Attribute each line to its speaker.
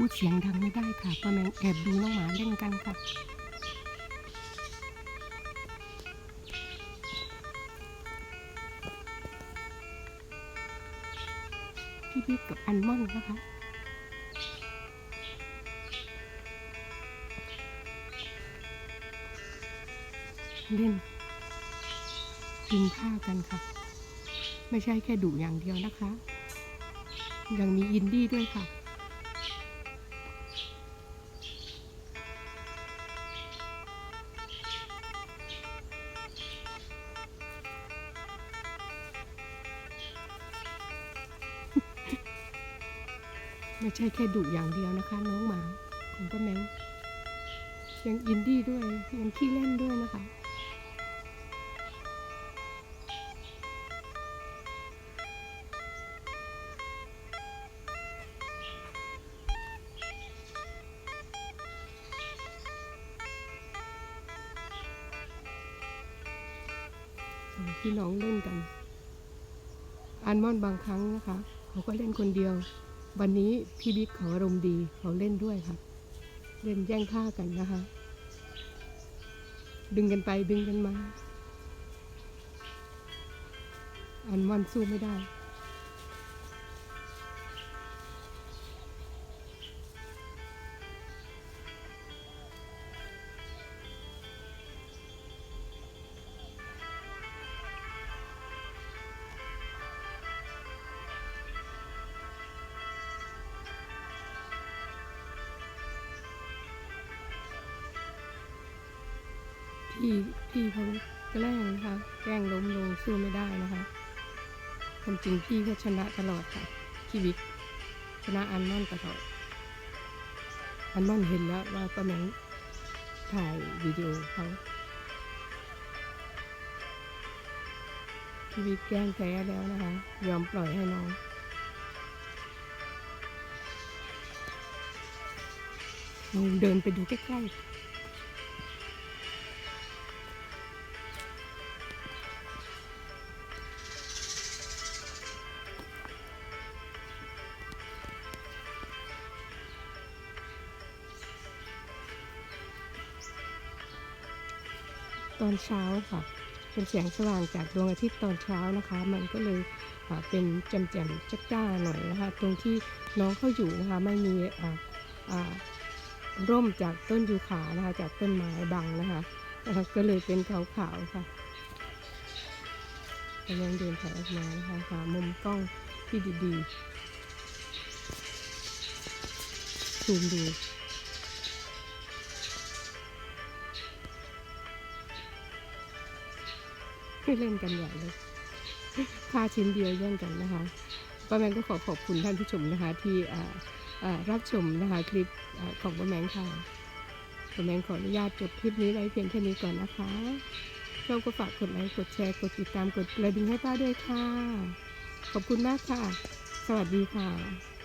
Speaker 1: พูดเสียงดังไม่ได้ค่ะป้าแมงแอบดูน้องหมาเล่นกันค่ะพี่บิ๊กกับอันมอนนะคะเล่นกินข้าวกันค่ะ ไม่ใช่แค่ดุอย่างเดียวนะคะ ยังมีอินดี้ด้วยค่ะ ไม่ใช่แค่ดุอย่างเดียวนะคะ น้องหมาของป้าแมวยังอินดี้ด้วยยังขี้เล่นด้วยนะคะพี่น้องเล่นกัน อันมอนบางครั้งนะคะ เขาก็เล่นคนเดียว วันนี้พี่บิ๊กเขาอารมณ์ดีเขาเล่นด้วยค่ะ เล่นแย่งท่ากันนะคะ ดึงกันไปดึงกันมา อันวันสู้ไม่ได้ พี่พี่เขาแกล้งนะคะแกล้งล้มลงสู้ไม่ได้นะคะความจริงพี่ก็ชนะตลอดค่ะพี่บิ๊กชนะอันมอนตลอด อันมอนเห็นแล้วว่าป้าแมงถ่ายวิดีโอเขาพี่บิ๊กแกล้งแพ้แล้วนะคะ ยอมปล่อยให้น้องเดินไปดูใกล้ๆ ตอนเช้าค่ะ เป็นแสงสว่างจากดวงอาทิตย์ตอนเช้านะคะ มันก็เลยเป็นแจ่มๆจ้าๆหน่อยนะคะ ตรงที่น้องเขาอยู่นะคะไม่มีร่มจากต้นยูคานะคะ จากต้นไม้บังนะคะนะคะก็เลยเป็นขาวๆค่ะกำลังเดินถอยออกมานะคะหามุมกล้องที่ดีๆซูมดู เล่นกันใหญ่เลยค่าชิ้นเดียวแย่งกันนะคะป้าแมงก็ขอขอบคุณท่านผู้ชมนะคะ ที่รับชมนะคะคลิปอของป้าแมงค่ะป้าแมงขออนุญาตจบคลิปนี้ไว้เพียงแค่นี้ก่อนนะคะชอบก็ฝากกดไลค์กดแชร์กดติดตามกดกระดิ่งให้ป้าด้วยค่ะ ขอบคุณมากค่ะ สวัสดีค่ะ